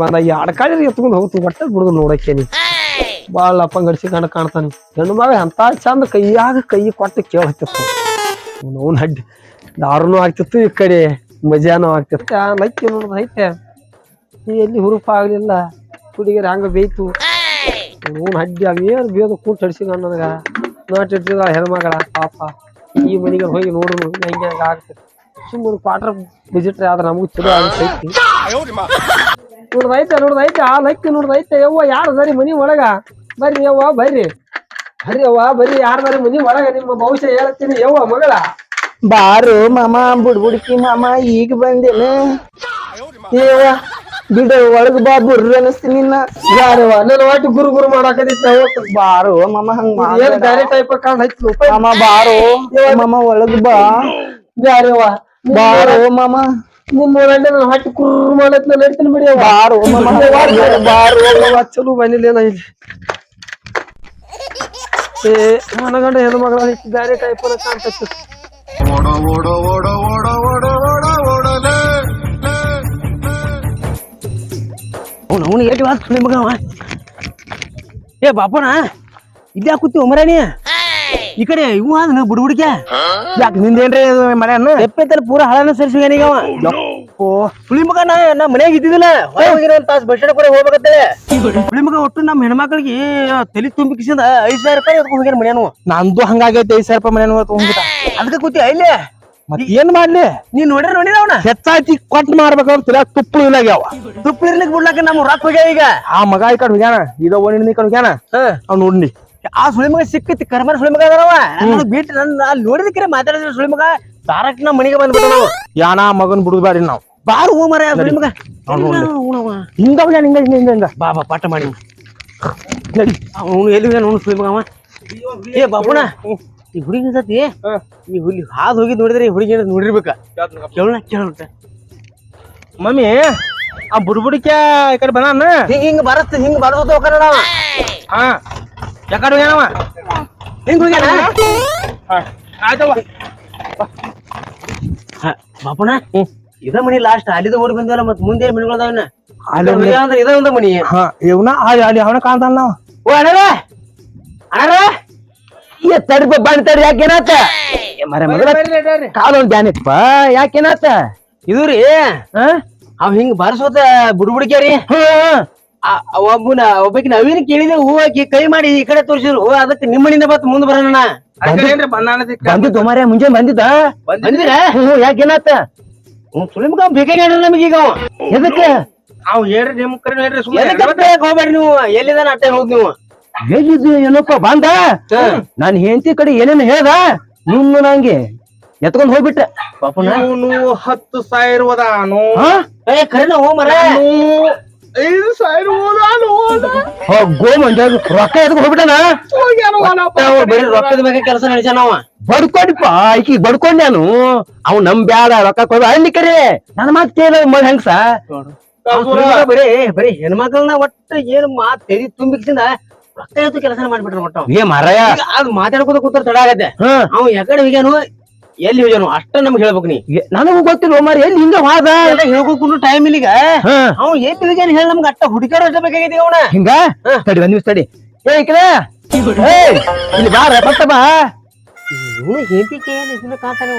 ಬಂದ ಎರಡು ಅಡ್ಕಾಡಿ ಎತ್ಕೊಂಡು ಹೋಗ್ತು ಒಟ್ಟ ಬಿಡುದು ನೋಡಕ್ಕೆ ನೀ. ಬಾಳ ಅಪ್ಪ ಗಡಿಸಿ ಕಂಡ ಕಾಣ್ತಾನೆ. ಹೆಣ್ಣು ಮಗ ಎಂತ ಚಂದ ಕೈಯಾಗ ಕೈ ಕೊಟ್ಟು ಕೇಳತ್ತಿತ್ತು ಅವ್ನ ಹಡ್ಡಿ ದಾರುನು ಆಗ್ತಿತ್ತು ಈ ಕಡೆ, ಮಜಾನು ಆಗ್ತಿತ್ತು. ಲೈಕ್ ನೋಡ್ದ ಐತೆ. ಎಲ್ಲಿ ಹುರುಪ ಆಗ್ಲಿಲ್ಲ? ಹುಡುಗಿಯರು ಹಂಗ ಬೇಯ್ತು ಅವ್ನ ಹಡ್ಡಿ ಅವೇನು ಬೇದು ಕೂಟ್ ಹಡ್ಸಿದ ನನಗ ನಾಟ್ ಇಟ್ಟಿದ ಹೆಣ್ಮಗಳ ಪಾಪ. ಈ ಮನೆಗೆ ಹೋಗಿ ನೋಡೋನು ಹೆಂಗೆ ಆಗ್ತಿತ್ತು. ಸುಮ್ಮನೆ ಕ್ವಾರ್ಟರ್ ವಿಸಿಟ್ರಿ ಆದ್ರೆ ನಮಗೂ ಚಲೋ ಆಗೈತಿ ನೋಡ್ದೈತೆ ನೋಡ್ದೈತೆ ಆ ಲಕ್ಕಿ ನೋಡ್ದೈತೆ ಯವ್ವ ಯಾರು ಸರಿ ಮನಿ ಒಳಗ? ಬರ್ರಿ ಯವ್ವ ಬರ್ರಿ. ಬರ್ರಿ ಯವ್ವ ಬರ್ರಿ ಯಾರು ಬರ್ರಿ ಮನಿ ಒಳಗ? ನಿಮ್ಮ ಭವಿಷ್ಯ ಹೇಳ್ತೀನಿ ಯವ್ವ ಮಗಳ. ಬಾರು ಮಾಮ ಬುಡ್ಬುಡ್ಕಿ ಮಾಮ ಈಗ ಬಂದೇನೆ. ಏವ ಬಿಡ ಒಳಗ್ ಬಾ ಬುರ್ರ ಅನಸ್ತಿ ನಿನ್ನ. ಯಾರವ್ವ ನನ್ನ ಒಟ್ಟು ಗುರು ಗುರು ಮಾಡಾಕದಿತ್ತ ಬಾರು ಮಾಮ ಹಂಗ ಏನ್ ಬ್ಯಾರೆ ಟೈಪ್ ಕಾಣ್ ಹಚ್ಚು ಮಾಮ ಬಾರು ಮಾಮ ಒಳಗ್ ಬಾ. ಯಾರವ್ವ ಬಾರೋ ಮಾಮ. ನನ್ನ ಹೊಟ್ಟೆ ಕುರ್ರು ಮಾಡತ್ ನಾನು ನಡ್ತೀನಿ ಬಿಡಿ. ಬಾರು ಬಾರು ಚಲೋ ಬಂದಿಲ್ಲ ಏನ ಇಲ್ಲಿ ಏ ಮನಗಂಡ ಹೆಣ್ಣು ಮಗಳ ಬ್ಯಾರೆ ಟೈಪ್ ಕಾಣ್ತೈತಿ ಅವ್ನು ಅವ್ನು ಏಟಿ ವಾಸ್ ಮಗ ಏ ಬಾಪನ ಇದ್ಯಾ ಕೂತಿ ಒಮರಾಣಿ ಈ ಕಡೆ ಇವು ಆದನ ಬುಡ್ಬುಡಿಕೆ ಯಾಕೆ ನಿಂದೇನ್ರಿ ಮನೆಯನ್ನ? ಎಪ್ಪತ್ತಲ್ಲಿ ಪೂರ ಹಳನ ಸರಿಸಿಗಾನೀಗ ಓ ಸುಳಿ ಮಗ ನಾ ನಾ ಮನ್ಯಾಗ ಇದ್ದಿದ್ದಿಲ್ಲ. ಹೊರಗೆ ಹೋಗಿರೋ ಒಂದು ತಾಸು ಬಸ್ ಸ್ಟ್ಯಾಂಡ್ ಕೂಡ ಹೋಗ್ಬೇಕಂತೇಳಿ ಹುಳಿ ಮಗ ಒಟ್ಟು ನಮ್ಮ ಹೆಣ್ಮಕ್ಳಿಗೆ ತಲೆ ತುಂಬಿಕಿಸಿದ ಐದ್ ಐದು ಸಾವಿರ ರೂಪಾಯಿ ಅದಕ್ಕೆ ಹೋಗ್ಯಾರ ಮನ್ಯಾನು. ನಂದು ಹಂಗಾಗೈತೆ ಐದ್ ಸಾವಿರ ರೂಪಾಯಿ ಮನೆ ಹೋಗ್ಬಿಟ್ಟ ಅದಕ್ಕೆ ಕೂತಿ ಇಲ್ಲೇ ಮತ್ ಏನ್ ಮಾಡ್ಲಿ? ನೀನ್ ನೋಡ್ರಿ ನೋಡಿದ ಅವನ. ಹೆಚ್ಚಾಚಿ ಕೊಟ್ ಮಾಡ್ಬೇಕಂತ ತುಪ್ಪಳ ತುಪ್ಪಳು ಇಲ್ಲಾಗ್ಯಾವ. ತುಪ್ಪ ಇರ್ಲಿಕ್ಕೆ ಬಿಡ್ಲಾಕ ನಮ್ ರೊಕ್ಕ ಹೋಗ್ಯಾ ಈಗ. ಆ ಮಗ ಈ ಕಡೆ ಹೋಗ್ಯಾನ ಇದೋ ಓಣಿ ಈ ಕಡೆ ಹೋಗ್ಯಾನ. ಅವ್ನು ನೋಡಿ ಆ ಸುಳಿ ಮಗ ಸಿಕ್ಕತಿ ಕರ್ಮರ ಸುಳಿ ಮಗ ಅದಾವ ನನಗ್ ಬಿಟ್ಟು ನನ್ನ ಅಲ್ಲಿ ನೋಡಿದಕ್ಕೆ ಮಾತಾಡಿದ್ರೆ ಸುಳಿಮಗ ಡೈರೆಕ್ಟ್ ನಮ್ಮ ಮನೆಗೆ ಬಂದ್ಬಿಟ್ಟು ನಾವು. ಯಾನ ಮಗನ್ ಬಿಡುದು ಬ್ಯಾಡ್ರಿ ನಾವು. ಬಾರು ಹೂ ಮರ ಸುಳಿ ಮಗ ಅವ್ನ್ ನೋಡ್ಲಿ. ಅವ್ನವ. ಹಿಂಗ ಹಿಂಗ ಹಿಂಗ ಹಿಂಗ ಹಿಂಗ? ಬಾ ಬಾ ಪಾಠ ಮಾಡಿ. ನಡಿ. ಅವನು ಎಲ್ಲಿ ಹೋಗ್ಯಾನ ಅವ್ನು ಸುಳಿ ಮಗ ಅವ. ಏ ಬಾಬುಣ ಈ ಹುಡುಗಿ ಸತಿ ಈ ಹುಲಿ ಹಾದು ಹೋಗಿ ನೋಡಿದ್ರೆ ಈ ಹುಡುಗಿ ಏನಾದ್ರು ನೋಡಿರ್ಬೇಕ. ಕೇಳೋಣ ಕೇಳೋಣ ಮಮ್ಮಿ ಆ ಬುಡ್ಬುಡಿಕೆ ಈ ಕಡೆ ಬನಾನ? ಹಿಂಗ ಹಿಂಗ ಬರತ್ತ ಹಿಂಗ ಬರೋದು ಅವ ಹಾ. ಯಾಕಡೆ ಹೋಗ್ಯಾನವ ಹಿಂಗ ಹೋಗ್ಯಾನ ಆಯ್ತವ ಹ, ಬಾಪುಣ ಇದ ಮನಿ ಲಾಸ್ಟ್ ಅಲ್ಲಿದ ಓಡಿ ಬಂದಲ್ಲ ಮತ್ ಮುಂದೆ ಮನಿಗಳದಾವನ್ನ ಅಲ್ಲಿ ಇದ ಒಂದ ಮನಿ. ಹಾ ಇವನ ಅಲ್ಲಿ ಅಲ್ಲಿ ಅವನ ಕಾಣ್ತಾನ ನಾವು. ಓ ಅಣ್ಣರ! ತಡಿ ಬಾ, ಬಣ್ಣ ತಡಿ ಯಾಕೇನಾತ? ಮರ ಮಗಳ ಕಾಲು ಒಂದ್ ಧ್ಯಾನ ಇತ್ತಪ್ಪ. ಯಾಕೇನಾತ? ಇದು ರೀ ಹಾ? ಅವ್ ಹಿಂಗ್ ಬರ್ಸೋತ ಬುಡ್ಬುಡಿಕ್ಯಾರಿ? ಹಾ ಒಬ್ಬನ ಒಬ್ಬಕಿ ನಾವೇನ್ ಕೇಳಿದ್ರೆ ಹೂ ಹಾಕಿ ಕೈ ಮಾಡಿ ಈ ಕಡೆ ತೋರಿಸಿದ್ರು. ಹೂ ಅದಕ್ಕೆ ನಿಮ್ಮನಿಂದ ಬತ್ ಮುಂದ್ ಬರೋಣ ಬಂದಿದ್ದು ಮಾರ್ಯ ಮುಂಜಾನೆ ಬಂದಿದ್ದ? ಬಂದಿರ ಹ್ಮ್ ಯಾಕೇನಾತ ಸುಳಿಮಗ ಬೇಕಾಗಿ ನಮಗೆ ಈಗ ಅವ. ಎದಕ್ಕೆ? ಅವ್ ಹೇಳ್ರಿ ನಿಮ್ ನೀವು? ಎಲ್ಲಿದಾನ ಅಟ್ಟೆ ಹೋದ್ ನೀವು? ಹೇಳಿದ್ದು ಏನಪ್ಪ ಬಂದ? ನಾನ್ ಹೆಂಡತಿ ಕಡೆ ಏನೇನು ಹೇಳ್ದ? ನಿನ್ನ ನಂಗೆ ಎತ್ಕೊಂಡ್ ಹೋಗ್ಬಿಟ್ಟ ಪಾಪನ? ಅವನು ಹತ್ತು ಸಾವಿರ ಕರೆನ ಹೋ ಮರ. ಐದು ಸಾವಿರ ಹೋದಾನು ಗೋ ಮಂಜ ರೊಕ್ಕ ಎತ್ಕೊಂಡ್ ಹೋಗ್ಬಿಟ್ಟನ? ಅವ ಬರೀ ರೊಕ್ಕದ ಬಗ್ಗೆ ಕೆಲಸ ಬಡ್ಕೊಂಡಿಪ್ಪ ಈಕಿ ಬಡ್ಕೊಂಡ್ ನಾನು. ಅವ್ ನಮ್ ಬ್ಯಾಡ ರೊಕ್ಕ ಕೊಡ. ಅಲ್ಲಿ ಕರೆ ನನ್ನ ಮಾತು ಕೇಳ ಮಗ ಹೆಂಗ್ಸ? ಬರೀ ಬರೀ ಹೆಣ್ಮಕ್ಳನ್ನ ಒಟ್ಟ ಏನ್ ಮಾತ್ ತೆರಿ ತುಂಬಿಕ್ಸಿಂದ ರೊಕ್ಕ ಕೆಲಸ ಮಾಡ್ಬಿಟ್ರ ಒಟ್ಟ ಏ ಮಾರಾಯ. ಅದ್ ಮಾತಾಡ್ಕೊತ ಕೂತಾರ ತಡ ಆಗತ್ತೆ. ಅವ್ ಅವ ಯಾಕಡೆ ಹೋಗ್ಯಾನು ಎಲ್ಲಿ ಹೋಗ್ಯಾನು ಅಷ್ಟ ನಮ್ಗೆ ಹೇಳ್ಬೇಕು ನೀ. ನನಗೂ ಗೊತ್ತಿಲ್ಲ ಮಾರಿ ಎಲ್ಲಿ ಹಿಂಗ ವಾದ ಎಲ್ಲ ಹೇಳ್ಕೊಂಡು ಟೈಮ್ ಇಲ್ಲಿಗ. ಹಾ. ಅವ ಎಲ್ಲಿ ಹೋಗ್ಯಾನ ಹೇಳಿ ನಮ್ಗೆ ಅಟ್ಟ ಹುಡುಕಾಡ ಅಷ್ಟ ಬೇಕಾಗೈತಿ ಅವನ. ಹಿಂಗ? ತಡಿ ಒಂದ್ ನಿಮಿಷ ತಡಿ. ಏ ಏ ಇಲ್ಲಿ ಬಾರ ಪಟ್ಟ ಬಾ. ಇವನು ಹೆಂಡತಿ ಕೇಳಿ ಇದನ್ನ ಕಾತಾನೆ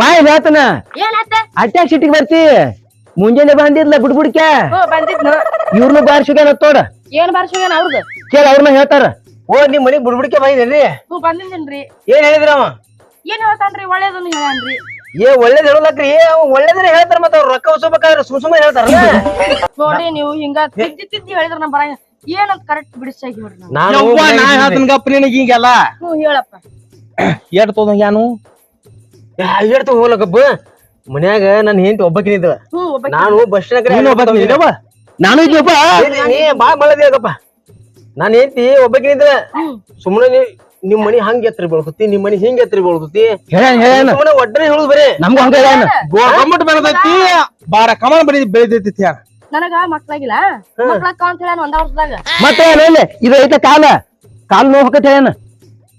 ಬಾಯ್ ಹೇಳ್ತಾನ ಏನಾತ ಅಟ್ಯಾಕ್ ಸಿಟಿಗೆ ಬರ್ತಿ. ಮುಂಜಾನೆ ಬಂದಿದ್ಲ ಬಿಡ್ಬಿಡ್ಕೆ. ಹೋ ಬಂದಿದ್ನು ಇವ್ರನ್ನ ಬಾರ್ಸಿಗ್ಯಾನ ತೋಡ. ಏನ್ ಬಾರ್ಸೋಗೇನ ಅವ್ರದ್ದು ಕೇಳ ಅವ್ರನ್ನ ಹೇಳ್ತಾರ. ಓ ನಿಮ್ ಮನಿಗ್ ಬುಡ್ಬುಡಿಕೆ ಹ್ಞೂ ಬಂದಿದ್ದೀನ್ರಿ. ಏನ್ ಹೇಳಿದ್ರ ಅವ? ಏನ್ ಹೇಳ್ತಾನ್ರಿ? ಒಳ್ಳೇದನ್ನು ಹೇಳ್ಯಾನ್ರಿ ಏ ಒಳ್ಳೇದ್ ಹೇಳಲಕ್ರಿ ಅವ ಒಳ್ಳೇದ್ರ ಹೇಳ್ತಾರ ಮತ್ತ ಅವ್ರ ರೊಕ್ಕ ಉಸಬೇಕಾದ್ರೆ ಸುಮ್ ಸುಮ್ಮನೆ ಹೇಳ್ತಾರಲ್ಲ? ನೋಡಿ ನೀವು ಹಿಂಗ ತಿದ್ದಿ ತಿದ್ದಿ ಹೇಳಿದ್ರ ನಮ್ ಬರ ಏನಂತ ಕರೆಕ್ಟ್ ಬಿಡಿಸಾಗಿ ಹೇಳ್ರಿ ನಾನು ಯವ್ವ, ನಾ ಹೇಳ್ತೀನಿ ಗಪ್ಪ ನಿನಗೆ ಹಿಂಗೆಲ್ಲ ಹ್ಞೂ ಹೇಳಪ್ಪ. ಎಟ್ ಹೇಳ್ತು ಹೋಗ್ಲಕಬ್ಬ ಮನ್ಯಾಗ ನನ್ ಹೆಂಡತಿ ಒಬ್ಬಕಿನಿದ್ದ ಹ್ಞೂ ಒಬ್ಬ ನಾನು ಬಸ್ ನೀನು ಒಬ್ಬಾಕಿ ನೀನವ್ವ? ನಾನು ಬಾಳ್ ಮಳದಿ ಆಗಪ್ಪ ನಾನ್ ಏಂತಿ ಒಬ್ಬಕಿನಿದ್ರ ಸುಮ್ಮನೆ ನೀ ನಿಮ್ ಮನಿ ಹಂಗ ಎತ್ತರಿ ಬೆಳ್ಕೊತಿ ನಿಮ್ ಮನಿ ಹಿಂಗ ಎತ್ತರಿ ಬೆಳ್ಕೊತಿ ಹೇಳೇನ್ ಹೇಳೇನ ಸುಮ್ಮನೆ ಒಡ್ಡನೆ ಹೇಳುದು ಬರೀ. ನಮ್ಗ ಹಂಗ ಹೇಳೇನ ಗಮ್ಮಟ್ ಬೆಳೆದೈತಿ ಬಾರ ಕಮಲ ಬರೀ ಬೆಳೆದೈತಿ ಯಾರ. ನನಗ ಮಕ್ಳಾಗಿಲ್ಲ. ಮಕ್ಳಾಕ ಅಂತ ಹೇಳ ಒಂದ ವರ್ಷದಾಗ. ಮತ್ತೆ ಏನೇಲೆ ಇದು ಐತೆ ಕಾಲ. ಕಾಲ್ ನೋವು ಹೊಕ್ಕತ್ ಹೇಳೇನ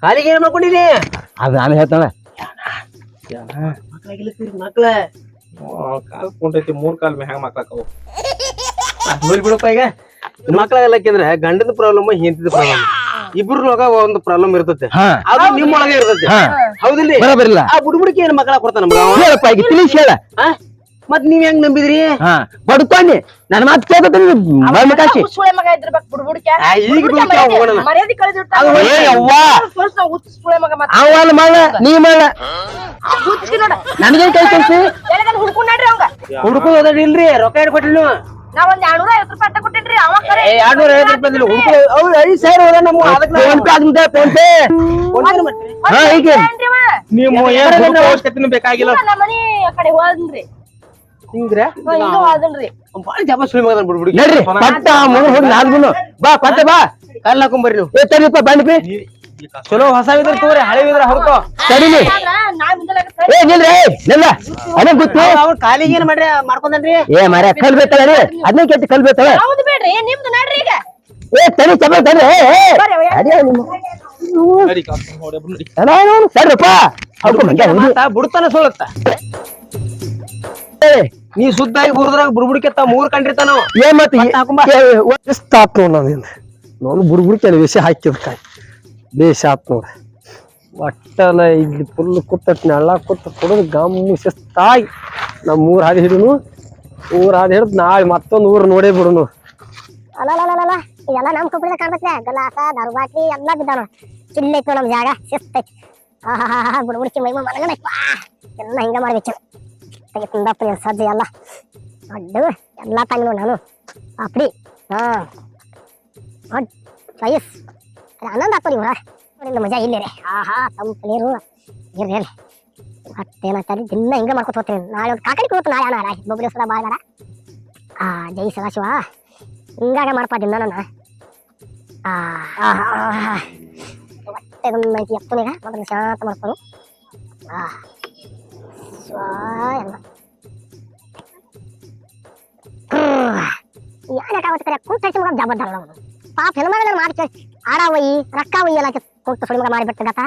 ಕಾಲಿಗೆ ಏನ್ ಮಾಡ್ಕೊಂಡಿನಿ ಅದು ನಾನು ಹೇಳ್ತಾನ ಮಕ್ಳ. ಕಾಲ್ ಕುಂಟೈತಿ ಮೂರ್ ಕಾಲ್ ಹೆಂಗ ಮಕ್ಳಾಕವು ಹೋಲ್ ಬಿಡಪ್ಪ ಈಗ. ಮಕ್ಳಾಗಲ್ಲಕ್ಕಿಂದ್ರ ಗಂಡದ ಪ್ರಾಬ್ಲಮ್ ಹೆಂಡದ ಪ್ರಾಬ್ಲಮ್ ಇಬ್ರೊಳಗ ಒಂದು ಪ್ರಾಬ್ಲಮ್ ಇರ್ತೈತೆ. ಅದು ನಿಮ್ಮೊಳಗೆ ಇರ್ತೈತೆ. ಹೌದಿಲ್ಲ? ಬರಬರಿಲ್ಲ ಆ ಬುಡ್ಬುಡಿಕೆ ಏನ್ ಮಕ್ಕಳ ಕೊಡ್ತಾನ? ಹೇಳಪ್ಪ ಈಗ ತಿಳಿಸಿ ಹೇಳ? ಮತ್ ನೀವ್ ಹೆಂಗ್ ನಂಬಿದ್ರಿ? ಬಡ್ಕೊಂಡಿ. ಮಾತ್ ಮಾತು ಕೇಳ್ಬೇಕು ಅವ್ನ್ ಮಾಡ ನೀ ಮಾಡ ನನಗೇನ್ ಕೈ ಕಲ್ಸಿ? ಹುಡ್ಕೊಂಡ್ರಿ ರೊಕ್ಕ ನೀವು ನಾ ಒಂದ್ ಎರಡ್ನೂರ ಐವತ್ತು ರೂಪಾಯಿ ಅಟ್ಟ ಕೊಟ್ಟಿನ್ರಿ. ಅವ ಕರೆ ಏ ಎರಡ್ನೂರ ಐವತ್ತು ರೂಪಾಯಿ ಅಂದಿಲ್ಲ ಹುಡ್ಕೋ ಅವ್ರು ಐದ್ ಸಾವಿರ ಹೋದ ನಮ್ಮ ಅದಕ್ಕೆ ಫೋನ್ ಪೇ ಆಗ್ತದೆ ಫೋನ್ ಪೇ ಹಾ ಈಗ ಏನ್ರಿ ಅವ? ನೀವು ಏನ್ ಹುಡ್ಕೋ ಅವಶ್ಯಕತೆನೂ ಬೇಕಾಗಿಲ್ಲ. ಇಲ್ಲ, ನಮ್ಮ ಮನಿ ಆ ಕಡೆ ಹೋದ್ರಿ ಹಿಂಗ್ರೆ? ಹಿಂಗ ಹೋದನ್ರಿ. ಬಾಳ ಜಪ ಸುಳಿ ಮಗನ ಬಿಡ್ಬಿಡಿ. ನಡ್ರಿ ಪಟ್ಟ ಮಗನ್ ಹೋಗಿ ನಾಲ್ಗುನು ಬಾ ಪಟ್ಟ ಬಾ. ಕಲ್ಲ ಹಾಕೊಂಬರ್ರಿ ನೀವು. ಬಂಡಿ ಚಲೋ ಹೊಸ ಇದ್ರ ತಗೋರಿ ಹಳೆ ಇದ್ರ ಹೊರಕೋ. ಸರಿಲಿ ಏ ನಿಲ್ರಿ ನಿಲ್ಲ. ಅದೇ ಗೊತ್ತು ಅವ್ರ ಕಾಲಿಗೆ ಏನ್ ಮಾಡ್ರಿ ಏ ಮಾರ್ಯ ಕಲ್ ಬೇಕಲ್ಲ ರೀ ಅದನ್ನ ಕೆಟ್ಟ ಕಲ್ ಬೇಕಲ್ಲ? ಹೌದು ಬೇಡ್ರಿ ನಿಮ್ದು ನಡ್ರಿ ಈಗ. ಏ. ಅದೇ ನಿಮ್ಮ ನಾನು ಬುಡ್ತಾನ ಸೋಲತ್ತ. ನೀ ಸುದ್ದಾಗಿ ಬುರ್ದ್ರಾಗ ಬುಡ್ಬುಡಿಕೆತ್ತ ಮೂರ್ ಕಂಡಿರ್ತಾನ ಏ ಏನ್ ಮತ್ತೆ ಹಾಕೊಂಬ. ಎಷ್ಟು ಆತ್ ನೋಡ್ ನಾನೇನು ನೋಡು ಬುಡ್ಬುಡ್ಕೆ ವಿಷ ಹಾಕಿದ ಕಾಯಿ. ಬೇಷ ಆತ್ ನೋಡ್ರಿ ಒಟ್ಟನ ಇಲ್ಲಿ ಫುಲ್ ಕುತ್ತ ನೆಳ್ಳ ಕುತ್ತ ಕುಡಿದು ಗಮ್ಮು ಶಿಸ್ತಾಗಿ ನಮ್ಮ ಊರ್ ಹಾದಿ ಹಿಡಿನು ಊರ್ ಹಾದಿ ಹಿಡಿದು ನಾಳೆ ಮತ್ತೊಂದು ಊರು ನೋಡೇ ಬಿಡುನು. ಅಲ್ಲ ಇದೆಲ್ಲ ನಮ್ ಕಂಪ್ನಿದ ಕಾಣ್ತೈತೆ ಗಲಾಸ ದಾರು ಬಾಟ್ಲಿ ಎಲ್ಲ ಬಿದ್ದಾವ ಚಿಲ್ಲ ಐತಿ ನಮ್ ಜಾಗ. ಶಿಸ್ತೈತಿ ಆಹಾ ಬುಡ್ಬುಡ್ಕಿ ಮೈಮ ಮನಗನೈತಿ ಎಲ್ಲ ಹಿಂಗ ಮಾಡ್ಬೇಕು ತೆಗಿತಂದಪ್ಪ ನೀನ್ ಸಜ್ಜೆ ಎಲ್ಲ. ಅಡ್ಡು, ಎಲ್ಲ ತಂಗ ನಾನು. ಅಪ್ಡಿ, ಹಾ. ಅಡ್ ಸೈಸ್ ಆನಂದ ಆಗ್ತದೆ ಇವ್ರ. ನೋಡಿಲ್ಲ ಮಜಾ ಇಲ್ಲೇ ರೀ ಆಹಾ ತಂಪು ನೀರು ಇರ್ರಿ ಇರ್ರಿ. ಮತ್ತೇನಾಗ್ತದೆ ದಿನ ಹಿಂಗ ಮಾಡ್ಕೊತ ಹೋಗ್ತೀನಿ. ನಾಳೆ ಒಂದು ಕಾಕಡಿ ಕೂತು ನಾಳೆ ಅಣ್ಣ ಬೊಬ್ಬಲಿ ಸದಾ ಬಾಳ ಆ ಜೈ ಸದಾಶಿವ. ಹಿಂಗಾಗ ಮಾಡ್ಪ ದಿನ ನನ್ನ. ಮತ್ತೆ ಒಂದು ಐತಿ ಎತ್ತನೀಗ ಮೊದಲು ಶಾಂತ ಮಾಡ್ಕೊಂಡು ಆ ಸ್ವಾ ಎಲ್ಲ ಯಾಕಾಗುತ್ತೆ ಕುಂತ ಮಗ ಜಬದ್ದಾರ ಅವನು. ಪಾಪ ಹೆಣ್ಮಗಳ ಮಾಡಿ ಕೇಳಿ ಆಡ ಒಯ್ಯಿ ರೊಕ್ಕ ಒಯ್ಯಿ ಎಲ್ಲ ಕುಂತ ಸುಳಿ ಮಗ ಮಾಡಿಬಿಟ್ಟು ಗತ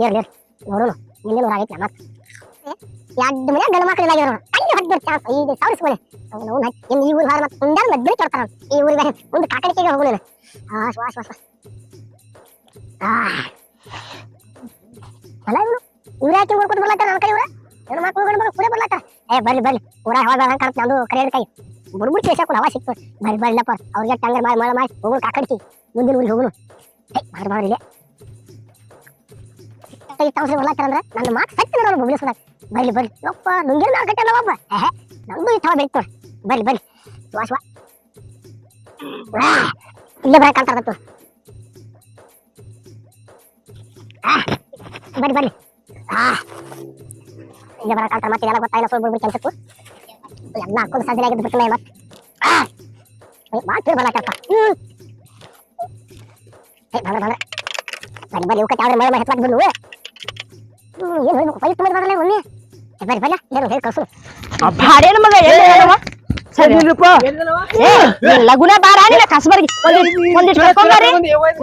ಇರ್ಲಿ ನೋಡೋಣ, ನಿನ್ನೆ ನೂರ ಆಗೈತಿ ಮತ್ತೆ ಎರಡು ಮನೆ ಗಂಡು ಮಕ್ಕಳು ಇಲ್ಲಾಗಿರೋ ಅಲ್ಲಿ ಹದಿನೈದು ಚಾನ್ಸ್. ಐದು ಸಾವಿರ ಸಿಗೋಣ ಅವ್ನು ಇನ್ನು ಈ ಊರು ಹಾರ ಮತ್ತೆ ಮುಂಜಾನೆ ಮದ್ವೆ ಕೇಳ್ತಾರ ಈ ಊರಿಗೆ ಒಂದು ಕಾಕಡಿಕೆಗೆ ಹೋಗೋಣ ಆ ಶ್ವಾಸ ಶ್ವಾಸ ಆ ಅಲ್ಲ ಇವನು ಇವ್ರ ಯಾಕೆ ಊರ್ಕೊಂಡು ಬರ್ಲಾತಾರ ನನ್ನ ಕಡೆ ಇವ್ರ? ಹೆಣ್ಣು ಮಕ್ಕಳು ಗಂಡು ಮಕ್ಕಳು ಕೂಡ ಬರ್ಲಾತಾರ ಏ, ಬರ್ಲಿ ಬರ್ಲಿ. ಊರ ಯಾವಾಗ ಹಂಗೆ ಕಾಣುತ್ತೆ ನಂದು ಕರೆಯೋದು ಕೈ. ಬುಡ್ಬುಡ್ ಕೇಳ್ಸಾಕೊಂಡು ಹವಾ ಸಿಕ್ತು. ಬರ್ ಬರ್ಲಪ್ಪ ಅವ್ರಿಗೆ ಟಂಗರ್ ಮಾಡಿ ಮಾಡಿ ಮಾಡಿ ಹೋಗೋಣ ಕಾಕಡ್ತಿ ಮುಂದಿನ ಊರಿಗೆ ಹೋಗೋಣ. ಏ ಬಾರ್ ಇದೆ ತಾವ್ರಿ ಬರ್ಲಾತಾರಂದ್ರೆ ನನ್ನ ಮಾತು ಸತ್ಯ ನೋಡೋಣ ಬುಬ್ಲಿ ಸುಧಾಕ್ ಬರ್ಲಿ ಬರ್ಲಿ ಯಪ್ಪ ನುಂಗಿನ ನಾಲ್ಕು ಗಂಟೆ ಅಲ್ಲವಪ್ಪ ಏಹ್ ನಮ್ದು ಬೇಕು ನೋಡಿ. ಬರ್ಲಿ ಬರ್ಲಿ ವಾಶ್ ಆ, ಇಲ್ಲೇ ಬರ ಕಾಣ್ತಾರತ್ತು ಬರ್ರಿ ಬರ್ಲಿ ಆ ಇಲ್ಲೇ ಬರ ಕಾಣ್ತಾರ ಮತ್ತೆ ಎಲ್ಲ ಗೊತ್ತಾಗಿಲ್ಲ ಸ್ವಲ್ಪ ಬಿಡ್ಬಿಟ್ಟು ಕೆಲ್ಸಕ್ಕೂ. ಎಲ್ಲ ಹಾಕೊಂಡು ಸಜ್ಜೆ ಆಗಿದ್ದು ಬಿಟ್ಟು ಮತ್ತೆ ಮಾತು ಬರ್ಲಾಕಪ್ಪ ಹ್ಮ್ ಏ ಬಂದ್ರೆ ಬಂದ್ರೆ ಬರ್ರಿ ಬರ್ರಿ ಇವಕ್ಕೆ ಯಾವ್ದು ಮಳೆ ಏನು ಹೇಳ್ಬೇಕು ಪೈ ತುಂಬ ಬರಲ್ಲ ಒಮ್ಮೆ ಏ, ಬರ್ರಿ ಬರ್ರಿ ಏನು ಹೇಳಿ ಕಸು ಭಾಡೇನ ಮಗ ಲಗುನ ಬಾರ ಕಸ್ಬರ್ಗಿ ಒಂದಿಷ್ಟು ಕರ್ಕೊಂಬರ್ರಿ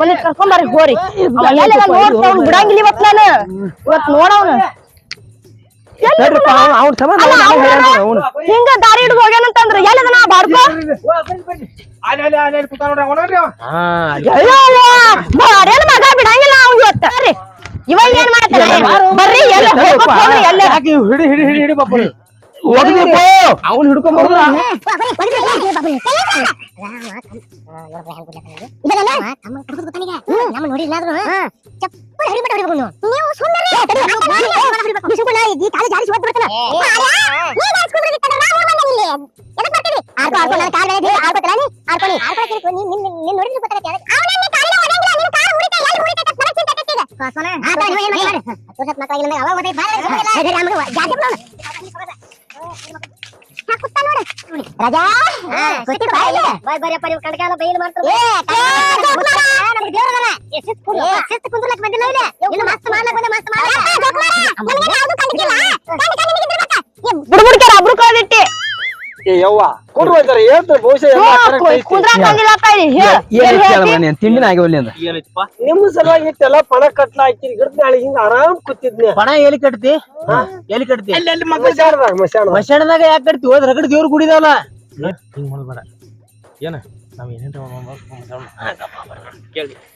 ಒಂದಿಷ್ಟು ಕರ್ಕೊಂಬರ್ರಿ ಹೋರಿ ಅವ ಎಲ್ಲಿದ ನೋಡ್ತಾ ಅವ್ನು ಬಿಡಂಗಿಲ್ಲ ಇವತ್ತು ನಾನು ಇವತ್ತು ನೋಡವನು ನೋಡ್ರಿಪ್ಪ ಅವ್ನ ಸಮ ಅವನು ಹಿಂಗ ದಾರಿ ಹಿಡಿದು ಹೋಗ್ಯಾನಂತಂದ್ರ ಎಲ್ಲಿದ ನಾ ಅಯ್ಯೋ ಬಾರೇನ ಮಗ ಬಿಡಂಗಿಲ್ಲ ಅವ್ನು ಇವತ್ತ ಇವಾಗ ಏನ್ ಮಾಡ್ತಾನೆ ಬರ್ರಿ ಎಲ್ಲ ಹೋಗ್ಬೇಕು ಹೋಗ್ರಿ ಎಲ್ಲ ಹಾಕಿ ಹಿಡಿ ಹಿಡಿ ಹಿಡಿ ಹಿಡಿ ಬಾಪು ಹೋಗ್ಬೇಕು ಅವ್ನು ಹಿಡ್ಕೊಂಬರ್ದು ನಮ್ಮ ನೋಡಿಲ್ಲ ಚಪ್ಪಲ್ ಹಿಡಿಬಿಟ್ಟು ಹೊಡಿಬೇಕು ನೀವು ನೀವು ಸುಮ್ಮನೆ ಬಿಸುಕುಳ ಈ ಕಾಲು ಜಾರಿ ಸುತ್ತ ಬಿಡ್ತಾನ ನೀನ್ ಆಡ್ಸ್ಕೊಂಡ್ರೆ ನಾವು ಬಂದಿಲ್ಲ ಎದಕ್ ಬರ್ತೀರಿ ಆಡ್ಕೊ ಆಡ್ಕೊ ನನ್ನ ಕಾಲ್ ಮೇಲೆ ಆಡ್ಕೊತೀರ ನೀ ಆಡ್ಕೊಳ್ಳಿ ಆಡ್ಕೊಳ್ತೀನಿ ನೀನ್ ನಿನ್ ನಿನ್ ನೋಡಿದ್ರೆ ಗೊತ್ತಾಗತ್ತೆ ಅವನನ್ನ ಕಾಲಿನ ಒಣಗಿಲ್ಲ ನಿನ್ ಕಾಲು ಉರಿತ ಎಲ್ಲಿ ಉರಿತ ಅಂತ ನನಗೆ ಚಿಂತೆ ಕಟ್ಟಿದೆ ಕೋಸನ ಆ ತರ ಏನು ಮಾಡಿ ಹತ್ತು ವರ್ಷದ ಮಕ್ಕಳಿಗೆ ಅವಾಗ ಮತ್ತೆ ಬಾರ ನಮಗೆ ಜಾತಿ ನೋಡು ಕುತ್ತ ನೋಡು ರಾಜಾ ಕುತ್ತಿ ಬಾ ಇಲ್ಲಿ ಬಾಯ್ ಬರಿಯಪ್ಪ ನೀವು ಕಣಕಾಲ ಬೈಲ್ ಮಾಡ್ತಾರೆ ನಮ್ಗೆ ದೇವರದಲ್ಲ ಶಿಸ್ತು ಕುಂದ್ರಲಕ್ ಬಂದಿಲ್ಲ ಇಲ್ಲಿ ಇನ್ನು ಮಸ್ತ್ ಮಾಡ್ಲಕ್ ಬಂದೆ ಮಸ್ತ್ ಮಾಡ್ಲಕ್ ನಮಗೆ ಯಾವುದು ಕಂಡಿಲ್ಲ ಬುಡ್ಬುಡ್ಕ್ಯಾರ ಅಬ್ರು ಕಳ್ದಿಟ್ಟಿ ಏ ಯವ್ವ ಕೊಡ್ರು ಅಂತಾರೆ ಹೇಳ್ತಾರೆ ಬಹುಶಃ ಎಲ್ಲ correct ಐತಿ. ಕುಂದ್ರಾಕಂಗಿಲ್ಲಪ್ಪ ಇಲ್ಲಿ ಹೇಳ್ ಏನ್ ಹೇಳ್ತಿ? ತಿಂಡಿನ ಆಗಿವಲ್ಲಿ ಅಂದ ನಿಮ್ಮ ಸಲುವಾಗಿ ಇಟ್ಟೆಲ್ಲ ಪಣ ಕಟ್ಲ ಹಾಕಿರಿ ಗಿಡದ ನಾಳೆ ಹಿಂಗ ಆರಾಮ್ ಕೂತಿದ್ನಿ. ಪಣ ಎಲ್ಲಿ ಕಟ್ತಿ? ಎಲ್ಲಿ ಕಟ್ತಿ? ಮಶಾಣದಾಗ ಯಾಕೆ ಕಟ್ತಿ? ಹೋದ್ರ ಕಡೆ ದೇವ್ರು ಗುಡಿದಾವಲ್ಲ ಏನ?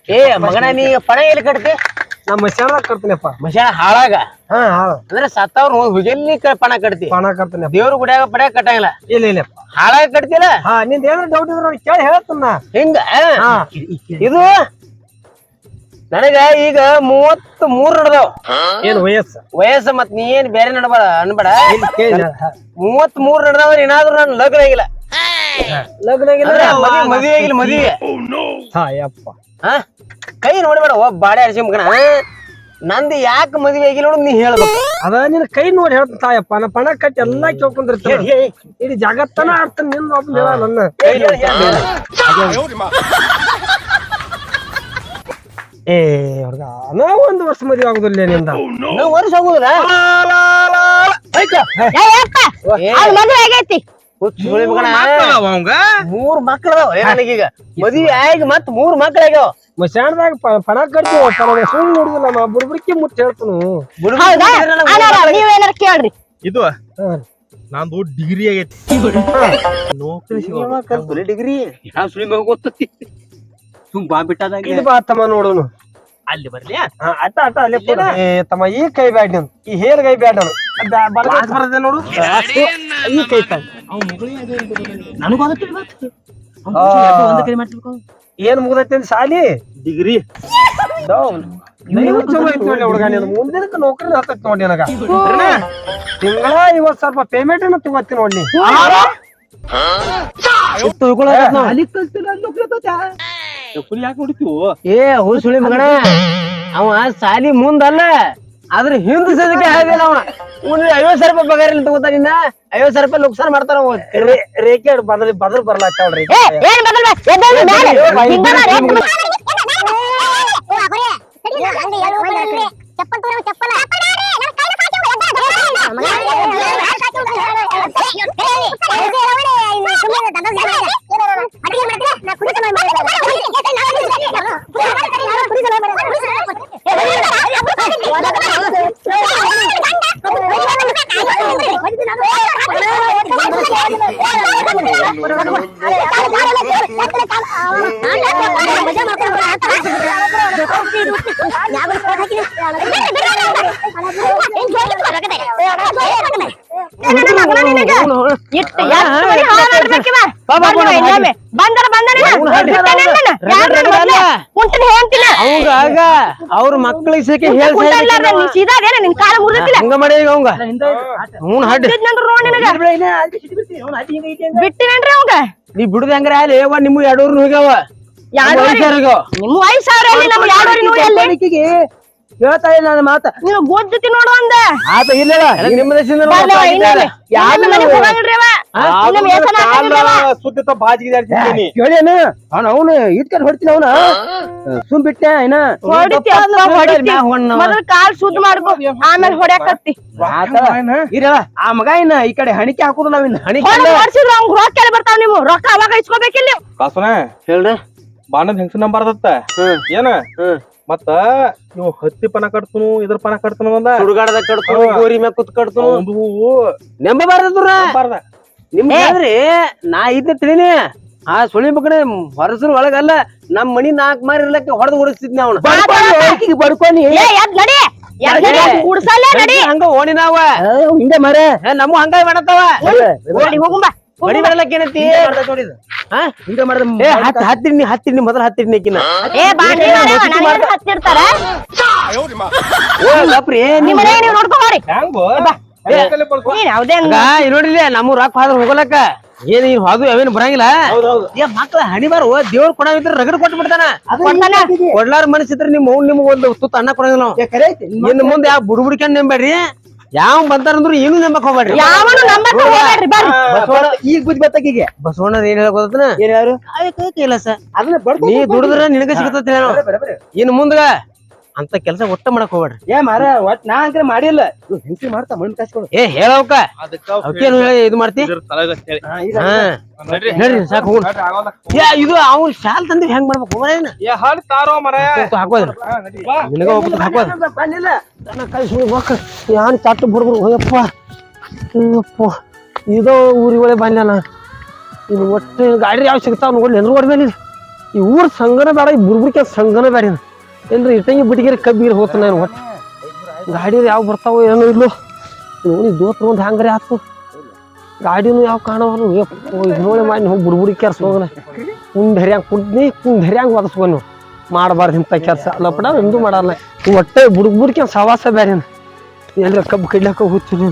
ಏ ಮಗನ ನೀ ಪಣ ಎಲ್ಲಿ ಕಟ್ತಿ? ನಾ ಮಶಾಣದಾಗ ಕಟ್ತೀನಪ್ಪ. ಮಶಾಣ ಹಾಳಾಗ? ಹಾ ಹಾಳ. ಅಂದ್ರೆ ಸತ್ತವ್ರ ಎಲ್ಲಿ ಕ- ಪಣ ಕಟ್ತಿ. ಪಣ ಕಟ್ತೀನಿ. ದೇವ್ರ ಗುಡಿಯಾಗ ಪಡ ಕಟ್ಟಂಗಿಲ್ಲ. ಇಲ್ಲ ಇಲ್ಲ ಹಾಳಾಗ ಕಟ್ತಿಲ್ಲ? ಹಾ ನಿಂದ ಏನಾರ ಡೌಟ್ ಇದ್ರ ನೋಡಿ ಕೇಳಿ ಹೇಳ್ತನ ಹಿಂಗ ಹಾ. ಇದು ನನಗ ಈಗ ಮೂವತ್ ಮೂರ್ ನಡ್ದಾವ್. ಏನ್ ವಯಸ್ಸು? ವಯಸ್ಸು ಮತ್ ನೀ ಏನ್ ಬೇರೆ ನಡ್ಬೇಡ ಅನ್ಬೇಡ. ಮೂವತ್ ಮೂರ್ ನಡ್ದಾವ ಏನಾದ್ರು ನನ್ ಲಗ್ನ ಆಗಿಲ್ಲ. ಲಗ್ನ ಮದ್ವಿ ಆಗಿಲ್ಲ ಮದ್ವಿ ಹಾ ಯಪ್ಪ ಕೈ ನೋಡ್ಬೇಡ ಒಬ್ಬ ಬಾಡೆ ಹರಿಸಿ ಮಗನ. ನಂದು ಯಾಕೆ ಮದುವೆ ಆಗಿಲ್ಲ ನೋಡು ನೀ ಹೇಳ್ಬೇಕು. ಅದ ನಿನ್ನ ಕೈ ನೋಡಿ ಹೇಳ್ತ ತಾಯಪ್ಪ ನಾ ಪಣ ಕಟ್ಟಿ ಎಲ್ಲಾ ಕೇಳ್ಕೊಂಡಿರ್ತೀನಿ. ಇಡೀ ಜಗತ್ತನ ಆಡ್ತಾನೆ ನಿನ್ನ ಒಬ್ಬ ಹೇಳ ನನ್ನ. ಏ ಹುಡ್ಗ ನಾ ಒಂದು ವರ್ಷ ಮದುವೆ ಆಗುದಿಲ್ಲ ನಿಂದ. ನಾವ್ ವರ್ಷ ಮದ್ವೆ ಆಗೈತಿ. ಮೂರ್ ಮಕ್ಳ ನನಗೀಗ ಮದ್ವಿ ಆಗಿ ಮತ್ ಮೂರ್ ಮಕ್ಳ ಆಗ್ಯಾವ. ಮಶಾಣದಾಗ ಪ- ಪಣ ಸುಳ್ಳು ನೋಡುದಿಲ್ಲ ನಾ. ಬುಡ್ಬುಡಿಕೆ ಮುಟ್ಟಿ ಹೇಳ್ತಾನು. ಕೇಳ್ರಿ. ಇದು. ನಂದು ಡಿಗ್ರಿ ಆಗೈತಿ. ನೌಕರಿ. ಡಿಗ್ರಿ? ಯಾವ ಗೊತ್ತತಿ ಬಾ ತಮ್ಮ ನೋಡೋನು. ಅಲ್ಲಿ ಬರ್ಲಿ. ಹಾ, ಅಟ್ಟ ಅಟ್ಟ ಅಲ್ಲೇ ತಮ್ಮ ಈ ಕೈ ಬ್ಯಾಡ್ ನೀನು. ಈ ಹೇರ್ ಕೈ ಬ್ಯಾಡ್ ನೋಡು. ಕೈ ಈ ಕೈ ನನಗೂ ಆಗತ್ತಿಲ್ಲ ಏನ್ ಮುಗ್ದೈತಿ ಸಾಲಿ? ಡಿಗ್ರಿ ಡಿಗ್ರಿ ನೀವು ಚಲೋ ಐತಿ ನೋಡಿ ಹುಡುಗ ನೀನು. ಮುಂದಿನಕ್ಕೆ ನೌಕರಿ ಹತ್ತೈತಿ ನೋಡಿ ನನಗ. ತಿಂಗಳ ಇವತ್ ಸ್ವಲ್ಪ ಪೇಮೆಂಟ್ ಅನ್ನ ತಗೋತಿ ನೋಡಿ ಯಾಕೆ ನೋಡಿತೀವು ಏ ಹೂ ಸುಳಿ ಮಗಣ ಅವ ಸಾಲಿ ಮುಂದಲ್ಲ. ಆದ್ರ ಹಿಂದ್ ಸದಕ್ಕೆ ಆಗಿದೆ ಅವ ಉನ್ ಐವತ್ ಸಾವಿರ ರೂಪಾಯಿ ಪಗಾರ ಇಲ್ಲ ತಗೋತಾನ ಇನ್ನ ಐವತ್ ಸಾವಿರ ರೂಪಾಯಿ ನುಕ್ಸಾನ್ ಮಾಡ್ತಾರ ಅವ ರೇಖೆ ಬದಲ್ ಬದಲ್ ಬರ್ಲಾಕ್ತಾವ್ರಿ ಚಪ್ಪಲ್ ತೋರ ಚಪ್ಪಲ ಇಟ್ಟು ಎಷ್ಟು ಮನೆ ಹಾಳ್ ಮಾಡ್ಬೇಕಿವ? ಬಂದವ ಇನ್ನೊಮ್ಮೆ. ಬಂದರ ಬಂದನ ಬಿಟ್ಟನೆ ನನ್ನ. ಯಾರ್ನ ಮೊದ್ಲೇ? ಕುಂತಿನ ಹೇಳ್ತೀನ. ಅವಂಗ ಅವ್ರ ಮಕ್ಳಿಗೆ ಸಿಕ್ಕಿ ಹೇಳ್ ಕುಂತಲ್ಲಾರ್ದ ನೀ ಸೀದಾದೇನ ನಿನ್ ಕಾಲ ಮುರಿದಿಲ್ಲ ಹಂಗ ಮಾಡಿ ಅವಂಗ. ಅವ್ನ ಹಡ್. ನೋಡಿ ನಿನಗ. ಬಿಟ್ಟಿನೇನ್ರಿ ಅವಂಗ. ನೀ ಬಿಡುದ ಹೆಂಗ್ರ ಅಲ್ಲಿ ಅವ ನಿಮ್ಮ ಎರಡೂರು ಹೋಗ್ಯಾವ. ನಿಮ್ಮ ಐದ್ ಸಾವಿರ ಅಲ್ಲಿ ಹೇಳ್ತಾ ಇಲ್ಲ ನನ್ನ ಮಾತ. ನೀವು ಗೊತ್ತತಿ ನೋಡು ಅಂದ. ಆತ ಇಲ್ಲ ನಿಮ್ಮ ದೇಶದಿಂದ. ಸುತ್ತ ಬಾಜಿಗೆ ಕೇಳೇನ ಅವ್ನ ಅವನು ಇಟ್ಕೊಂಡು ಹೊಡ್ತೀನಿ ಅವನ. ಸುಮ್ ಬಿಟ್ಟೆ ಏನ. ಮೊದಲು ಕಾಲ್ ಶುದ್ಧ ಮಾಡ್ಕೊ. ಆಮೇಲೆ ಹೊಡ್ಯಾಕತ್ತಿ. ಇರಲ್ಲ ಆ ಮಗ ಇನ್ನ ಈ ಕಡೆ ಹಣಿಕೆ ಹಾಕುದಿಲ್ಲ ನಾವಿನ್ ಹಣಿಕೆ ಹೊಡ್ಸಿದ್ರ ಅವ್ನ್ ರೊಕ್ಕ ಬರ್ತಾವ ನೀವು? ರೊಕ್ಕ ಅವಾಗ ಇಸ್ಕೋಬೇಕಿಲ್ಲ. ಕಾಸುನ? ಹೇಳ್ರಿ. ಬಾಣದ ಹೆಂಗಸ ನಂಬಾರ್ದತ್ತ ಏನ? ಮತ್ತ ನೀವು ಹತ್ತಿ ಪನ ಕಟ್ತನು ಇದ್ರ ಪನ ಕಟ್ತನು ಅಂದ. ಸುಡುಗಾಡದಾಗ ಕಡ್ತು ಗೋರಿ ಮ್ಯಾಗ ಕುತ್ ಕಟ್ತನು. ಒಂದು ನೆಂಬಬಾರ್ದ್ರ ನಂಬಾರ್ದ. ನಿಮ್ ಹೇಳ್ರಿ ನಾ ಇದ್ನ ತಿಳಿನಿ. ಆ ಸುಳಿ ಮಕ್ಕಳೇ ಹೊರಸರು ಒಳಗಲ್ಲ ನಮ್ ಮನಿ ನಾಲ್ಕ್ ಮಾರಿ ಇರ್ಲಕ್ಕೆ ಹೊಡೆದು ಓಡಿಸ್ತಿದ್ನ ಅವನು. ಬಡ್ಕೊನಿ ಹಂಗ ಓಣಿ ನಾವ. ಹಿಂದೆ ಮರೆ ನಮ್ಮ ಹಂಗ ಮಾಡತ್ತವ ಓಡಿ ಹೋಗುಂಬ. ಬರಲಕ್ಕ ಏನೈತಿ? ಏ ಹತ್ ಹತ್ತಿರಿ ನೀ ಹತ್ತಿರಿ ನೀ ಮೊದಲ ಹತ್ತಿರಿ ನೀಕಿನ ಏ ಬಾಂಡಿ ಹತ್ತಿರ್ತಾರ? ಓ ಗಪ್ರಿ ನಿಮ್ ಮನೆ ನೀವು ನೋಡಿಲ್ಲ ನಮ್ಮ ರೊಕ್ಕ ಹಾದ್ರ ಹೋಗಲಕ್ಕ. ಏನ್ ಅವೇನ್ ಬರಂಗಿಲ್ಲ? ಏ ಮಕ್ಳ ಹಣಿ ಬಾರ ದೇವ್ರ ಕೊಡವಿದ್ರ ರಗಡ್ ಕೊಟ್ಟು ಬಿಡ್ತಾನ. ಕೊಡ್ಲಾರ ಮನಸ್ಸಿದ್ರ ನಿಮ್ ಮೌನ್ ನಿಮ್ಗ ಒಂದು ತುತ್ತ ಅನ್ನ ಕೊಡಂಗಿಲ್ಲ ನಾವು ಇನ್ನು ಮುಂದೆ ಯಾವ ಬುಡ್ಬುಡ್ಕೊಂಡ್ ನೆಂಬೇಡ್ರಿ ಯಾವ ಬಂತಾರಂದ್ರು ಏನು ನಂಬಕ್ ಹೋಗ್ಬೇಡ್ರಿ. ಯಾವನು ನಂಬರ್ ಹೋಗ್ಬೇಡ್ರಿ ಬರ್ರಿ. ಬಸವಣ್ಣ ಈಗ ಬುದ್ಧಿ ಬತ್ತಾಕಿಗೆ ಬಸವಣ್ಣ ಏನ್ ಹೇಳಕ್ ಹೋದತನ ಏನ್ ಯಾರು? ಇಲ್ಲ ಸರ್ ಕೆಲಸ ಅದನ್ನ ಬಡ್ಕೊ ನೀ ದುಡಿದ್ರ ನಿನಗೆ ಸಿಗತೈತಿ ಇನ್ ಮುಂದಗ ಅಂತ ಕೆಲಸ ಒಟ್ಟ ಮಾಡಕ್ ಹೋಗ್ಬೇಡ್ರಿ. ಏ ಮಾರ ಒಟ್ ನಾ ಅಂಕರೆ ಮಾಡಿಲ್ಲ. ಹೆಂಡತಿ ಮಾಡ್ತಾ ಮಣ್ಣು ಕಾಸ್ಕೊಡು ಏ ಅವಕ್ಕೇನು ಹೇಳಿ ಇದು ಮಾಡ್ತಿ? ಇದ್ರ ತಲೆಗ ಹೇಳಿ. ಹಾ, ನಡ್ರಿ. ಸಾಕು ಏ ಇದು ಅವ್ನ ಶಾಲ್ ತಂದಿ ಹೆಂಗ್ ಮಾಡ್ಬೇಕು ಹೋಗ್ರೇನ ಏ ತಾರೋ ಮರ ಹಾಕೋದ್ರ ನಿನಗ ಹೋಗ್ಬಿಟ್ಟು ಹಾಕೋದ್ರ ಬಂದಿಲ್ಲ. ನನ್ನ ಕೈ ಸುಳ್ಬೇಕು ಯಾನ್ ಚಾಟ್ ಬಿಡ್ಬಿಡು ಹೋಯಪ್ಪ ಅಯ್ಯಪ್ಪ. ಇದೋ ಊರಿಗೆ ಬಂದ್ಯಾನ ಇದು ಒಟ್ಟು ಗಾಡಿ ಯಾವ ಸಿಗ್ತಾವ ನೋಡ್ಲಿ ಎಲ್ರು ಹೊಡ್ಬೇನಿ ಈ ಊರ್ ಸಂಗನ ಬೇಡ ಈ ಬುರ್ಬುರ್ಕೆ ಸಂಗನ ಬೇಡ ಏನ್ರಿ ಇಟ್ಟಂಗಿ ಬಿಟ್ಟಿಗಿರಿ ಕಬ್ಬಿರಿ ಹೋಗ್ತಾನೆ ನಾನು ಒಟ್ಟು. ಗಾಡಿ ಯಾವ ಬರ್ತಾವೋ ಏನೋ ಇಲ್ಲೋ. ನೋಡಿ ದೋತ್ರ ಒಂದು ಹ್ಯಾಂಗ್ರಿ ಆತು. ಗಾಡಿನೂ ಯಾವ ಕಾಣವಲ್ಲ ನೋಡಿ ಮಾಡಿ ಹೋಗಿ ಬುಡ್ಬುಡಿ ಕೆರ್ಸ್ ಹೋಗನ. ಕುಂದ್ ಹರಿಯಂಗ್ ಕುಡ್ನಿ ಕುಂದ್ ಹರಿಯಂಗ್ ಒದಸ್ಕೊ ಮಾಡಬಾರ್ದು ಇಂಥ ಕೆಲಸ. ಲಪಡ ಎಂದು ಮಾಡಲ್ಲ. ಒಟ್ಟೆ ಬುಡ್ಬುಡ್ಕೆ ಸವಾಸ ಬೇರೆ ಎಲ್ರ ಕಬ್ಬು ಕಡ್ಲಾಕ ಹೋಗ್ತೀನಿ